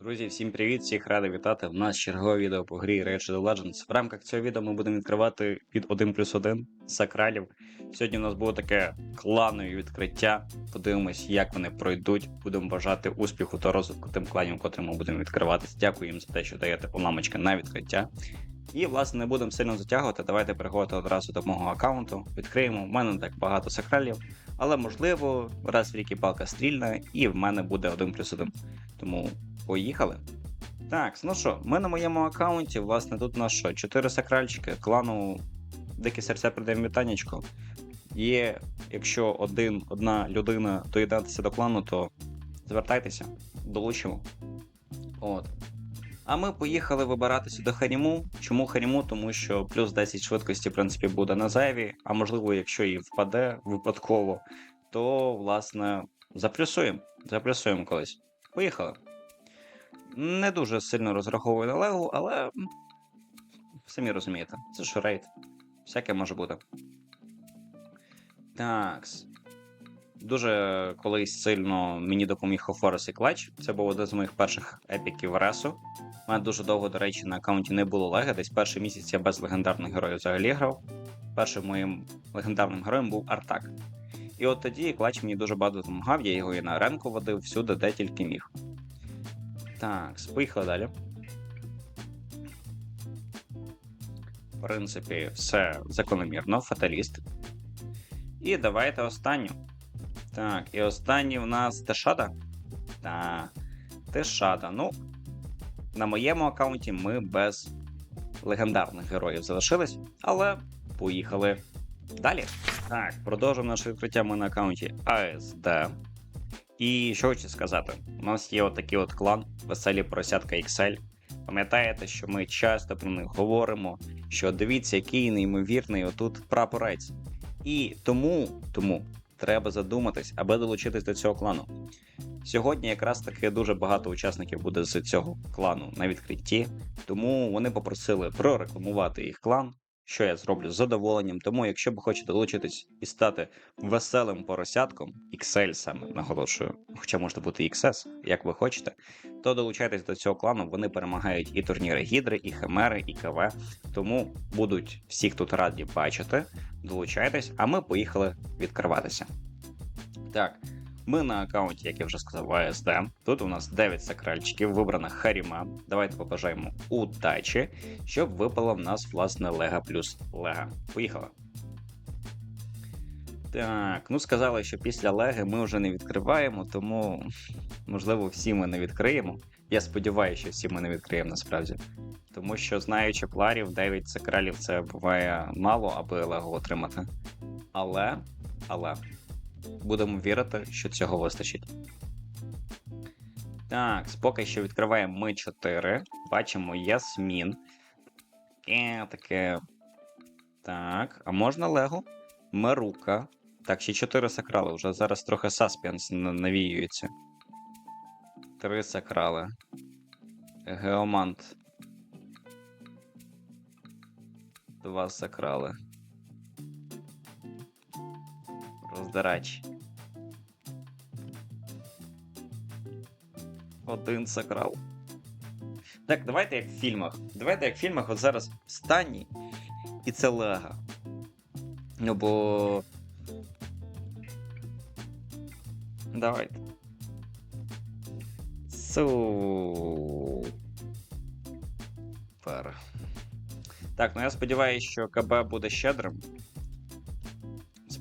Друзі, всім привіт! Всіх радий вітати. У нас чергове відео по грі Rage of Legends. В рамках цього відео ми будемо відкривати під 1 плюс 1 сакралів. Сьогодні у нас було таке кланове відкриття. Подивимось, як вони пройдуть. Будемо бажати успіху та розвитку тим кланів, котрим ми будемо відкриватись. Дякую їм за те, що даєте уламочки на відкриття. І, власне, не будемо сильно затягувати. Давайте переходити одразу до мого аккаунту. Відкриємо. У мене так багато сакралів, але можливо, раз в рік і палка стрільна, і в мене буде 1 плюс 1. Тому Поїхали. Так, ну що, ми на моєму аккаунті, власне, тут у нас що, 4 сакральчики, клану Дикі серця придаємо вітанечко. Є, якщо один, одна людина доєднатися до клану, то звертайтеся, долучимо. От. А ми поїхали вибиратися до Харіму. Чому Харіму? Тому що плюс 10 швидкості, в принципі, буде на зайві, а можливо, якщо і впаде випадково, то, власне, заплюсуємо. Заплюсуємо колись. Поїхали. Не дуже сильно розраховую на легу, але самі розумієте, це ж рейд. Всяке може бути. Такс. Дуже колись сильно мені допоміг Хофорес і Клач. Це був один з моїх перших епіків Ресу. У мене дуже довго, до речі, на аккаунті не було леги. Десь перший місяць я без легендарних героїв взагалі грав. Першим моїм легендарним героєм був Артак. І от тоді Клач мені дуже багато допомагав, я його і на аренку водив всюди, де тільки міг. Так, поїхали далі. В принципі, все закономірно, фаталіст. І давайте останню. Так, і останній у нас Тешада. Так, Тешада. Ну, на моєму аккаунті ми без легендарних героїв залишились, але поїхали далі. Так, продовжуємо наше відкриття ми на аккаунті ASD. І що хочу сказати, у нас є отакий от клан Веселі Поросятка XL. Пам'ятаєте, що ми часто про них говоримо, що дивіться, який неймовірний отут прапорець. І тому, тому треба задуматись, аби долучитись до цього клану. Сьогодні якраз таки дуже багато учасників буде з цього клану на відкритті, тому вони попросили прорекламувати їх клан що я зроблю з задоволенням. Тому, якщо ви хочете долучитись і стати веселим поросятком, XL саме наголошую, хоча можете бути XS, як ви хочете, то долучайтесь до цього клану. Вони перемагають і турніри Гідри, і Химери, і КВ. Тому будуть всіх тут раді бачити. Долучайтесь, а ми поїхали відкриватися. Так. Ми на аккаунті, як я вже сказав, АСД. Тут у нас 9 сакральчиків, вибрана Харіма. Давайте побажаємо удачі, щоб випала в нас, власне, Лега плюс Лега. Поїхали. Так, ну сказали, що після Леги ми вже не відкриваємо, тому, можливо, всі ми не відкриємо. Я сподіваюся, що всі ми не відкриємо насправді. Тому що, знаючи пларів, 9 сакралів це буває мало, аби Легу отримати. Але, але. Будемо вірити, що цього вистачить. Так, поки що відкриваємо ми 4. Бачимо Ясмін. Е, таке. Так, а можна Лего? Мерука. Так, ще 4 сакрали. Вже зараз трохи саспенс навіюється. 3 сакрали. Геомант. 2 сакрали. Роздирач. Один сакрал. Так, давайте як в фільмах. Давайте як в фільмах, от зараз встані, і це лега. Ну бо. Давайте. Супер. Так, ну я сподіваюся, що КБ буде щедрим.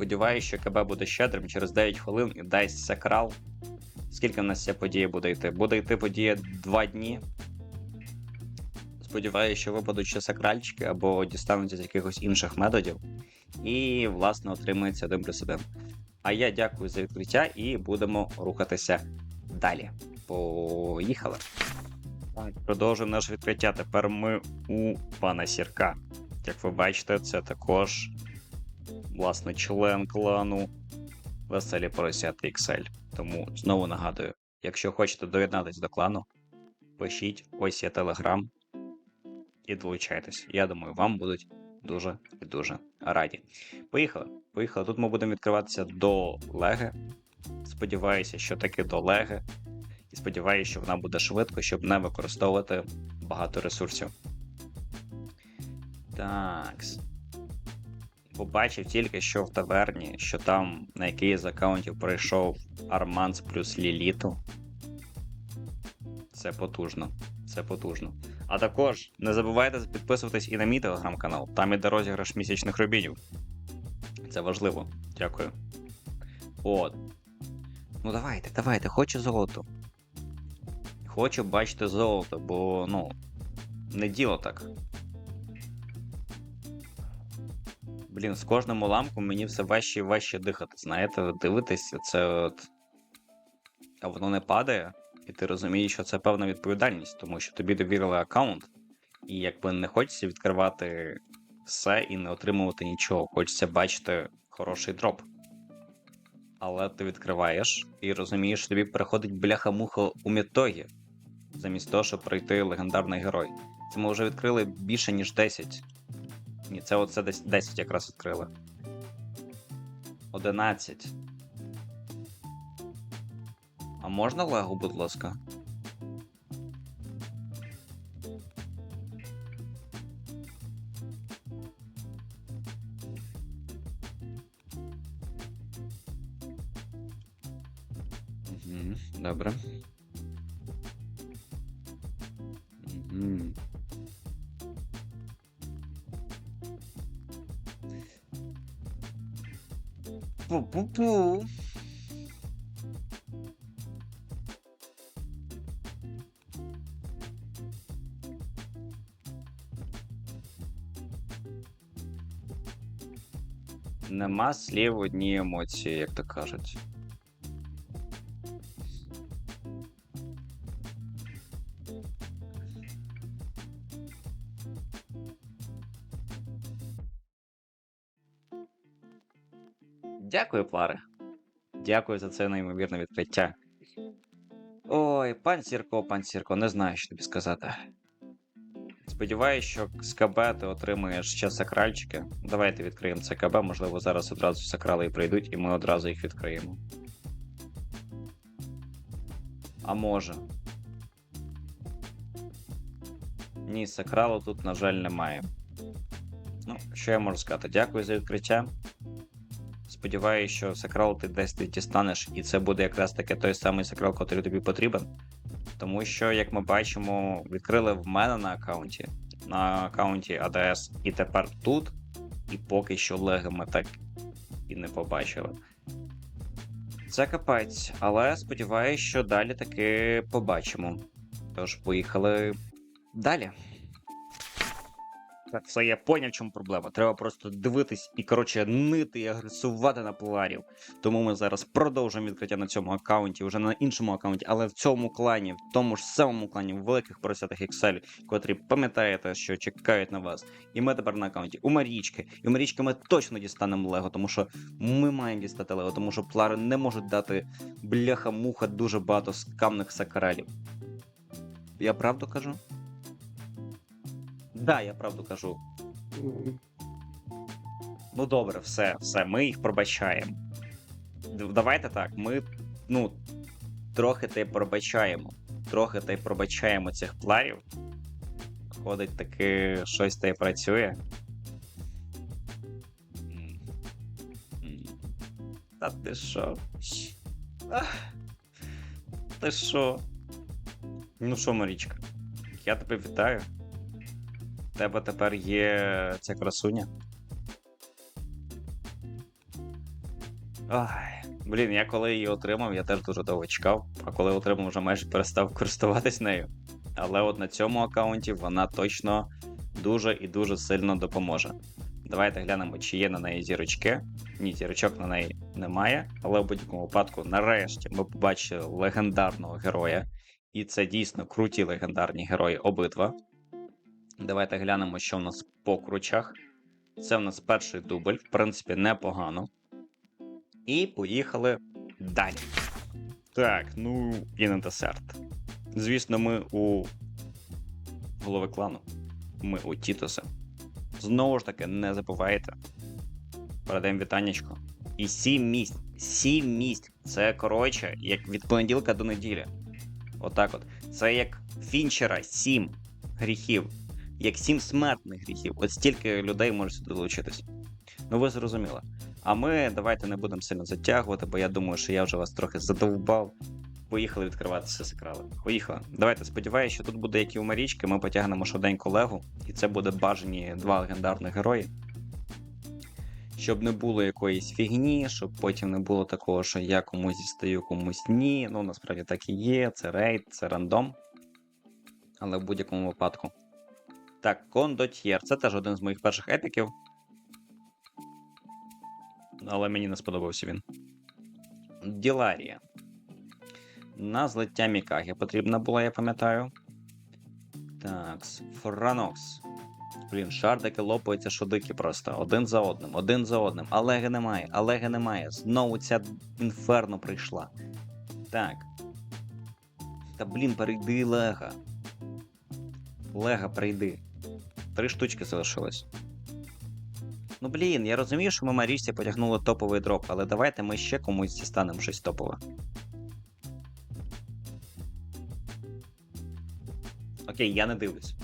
Сподіваюся, що КБ буде щедрим через 9 хвилин і дасть сакрал. Скільки в нас ця подія буде йти? Буде йти подія 2 дні. Сподіваюся, що випадуть ще сакральчики або дістануться з якихось інших методів. І, власне, отримується 1 плюс 1. А я дякую за відкриття і будемо рухатися далі. Поїхали. Продовжуємо наше відкриття. Тепер ми у пана Сірка. Як ви бачите, це також власне, член клану Веселі Поросята XL. Тому знову нагадую, якщо хочете доєднатись до клану, пишіть, ось є телеграм і долучайтесь. Я думаю, вам будуть дуже і дуже раді. Поїхали. Поїхали. Тут ми будемо відкриватися до Леги. Сподіваюся, що таки до Леги. І сподіваюся, що вона буде швидко, щоб не використовувати багато ресурсів. Так. Побачив тільки що в таверні, що там на який з аккаунтів прийшов Арманс плюс Ліліту. Це потужно. Це потужно. А також не забувайте підписуватись і на мій телеграм-канал. Там іде розіграш місячних рубінів. Це важливо. Дякую. От. Ну давайте, давайте, хочу золото. Хочу бачити золото, бо, ну, не діло так. Блін, з кожним уламком мені все важче і важче дихати. Знаєте, ви дивитесь, це от. А воно не падає, і ти розумієш, що це певна відповідальність, тому що тобі довірили аккаунт, і якби не хочеться відкривати все і не отримувати нічого. Хочеться бачити хороший дроп. Але ти відкриваєш і розумієш, що тобі приходить бляха-муха у Мітогі, замість того, щоб пройти легендарний герой. Це ми вже відкрили більше, ніж 10. Ні, це оце десь 10 якраз відкрили. 11. А можна легу, будь ласка? Пу-пу-пу. Нема слів одні емоції, як то кажуть. Дякую, Пларе. Дякую за це неймовірне відкриття. Ой, пан Сірко, пан Сірко, не знаю, що тобі сказати. Сподіваюсь, що з КБ ти отримаєш ще сакральчики. Давайте відкриємо це КБ, можливо, зараз одразу сакрали і прийдуть, і ми одразу їх відкриємо. А може. Ні, сакралу тут, на жаль, немає. Ну, що я можу сказати? Дякую за відкриття. Сподіваюся, що сакрал ти десь ти дістанеш, і це буде якраз таки той самий сакрал, який тобі потрібен. Тому що, як ми бачимо, відкрили в мене на аккаунті, на аккаунті ADS, і тепер тут, і поки що леги ми так і не побачили. Це капець, але сподіваюся, що далі таки побачимо. Тож, поїхали далі. Так, все, я поняв, в чому проблема. Треба просто дивитись і, коротше, нити і агресувати на пларів. Тому ми зараз продовжуємо відкриття на цьому аккаунті, вже на іншому аккаунті, але в цьому клані, в тому ж самому клані, в великих поросятах Excel, котрі пам'ятаєте, що чекають на вас. І ми тепер на аккаунті у Марічки. І у Марічки ми точно дістанемо Лего, тому що ми маємо дістати Лего, тому що плари не можуть дати бляха-муха дуже багато скамних сакарелів. Я правду кажу? Да, я правду кажу. Ну добре, все, все, ми їх пробачаємо. Давайте так, ми, ну, трохи та й пробачаємо. Трохи та й пробачаємо цих пларів. Ходить таки щось та й працює. Та ти що? Ах. Ти що? Ну що, Марічка, я тебе вітаю. Тебе тепер є ця красуня. Ай, блін, я коли її отримав, я теж дуже довго чекав, а коли отримав, вже майже перестав користуватись нею. Але от на цьому аккаунті вона точно дуже і дуже сильно допоможе. Давайте глянемо, чи є на неї зірочки. Ні, зірочок на неї немає, але в будь-якому випадку, нарешті, ми побачили легендарного героя. І це дійсно круті легендарні герої обидва. Давайте глянемо, що в нас по кручах. Це в нас перший дубль, в принципі, непогано. І поїхали далі. Так, ну і на десерт. Звісно, ми у голови клану. Ми у Тітоса. Знову ж таки, не забувайте. Передаємо вітаннячко. І сім місць. Сім місць. Це коротше, як від понеділка до неділі. Отак от. Це як Фінчера 7 гріхів, як 7 смертних гріхів. От стільки людей може долучитись. Ну ви зрозуміли. А ми давайте не будемо сильно затягувати, бо я думаю, що я вже вас трохи задовбав. Поїхали відкриватися секрали. Поїхали. Давайте сподіваюся, що тут буде як і у Марічки, ми потягнемо швиденько Легу, і це буде бажані два легендарних герої. Щоб не було якоїсь фігні, щоб потім не було такого, що я комусь дістаю, комусь ні. Ну, насправді так і є, це рейд, це рандом. Але в будь-якому випадку. Так, кондотьєр. Це теж один з моїх перших епіків. Але мені не сподобався він. Діларія. На злиття Мікагі потрібна була, я пам'ятаю. Так, Франокс. Блін, шардики лопаються шодики просто. Один за одним, один за одним. Олеги немає, Олеги немає. Знову ця інферно прийшла. Так. Та блін, перейди Лега. Лега, прийди. Три штучки залишилось. Ну блін, я розумію, що ми Марічці потягнули топовий дроп, але давайте ми ще комусь дістанемо щось топове. Окей, я не дивлюсь.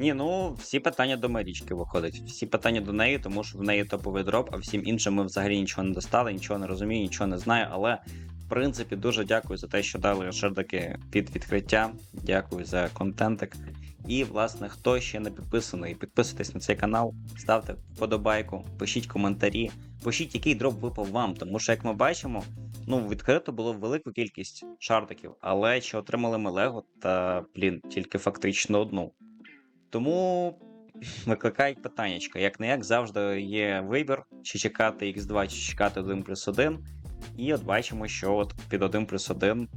Ні, ну всі питання до Марічки виходить. Всі питання до неї, тому що в неї топовий дроп, а всім іншим ми взагалі нічого не достали, нічого не розумію, нічого не знаю. Але в принципі дуже дякую за те, що дали шердаки під відкриття. Дякую за контентик. І, власне, хто ще не підписаний, підписуйтесь на цей канал, ставте вподобайку, пишіть коментарі, пишіть, який дроп випав вам, тому що, як ми бачимо, ну, відкрито було велику кількість шардиків, але чи отримали ми Лего, та, блін, тільки фактично одну. Тому викликають питаннячка. Як не як завжди є вибір, чи чекати X2, чи чекати 1 плюс 1. І от бачимо, що от під 1 плюс 1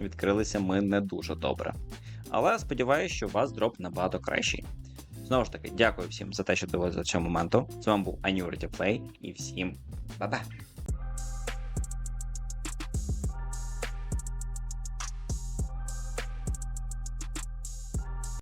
відкрилися ми не дуже добре. Але сподіваюся, що у вас дроп набагато кращий. Знову ж таки, дякую всім за те, що дивилися до цього моменту. З вами був Play і всім ба-ба!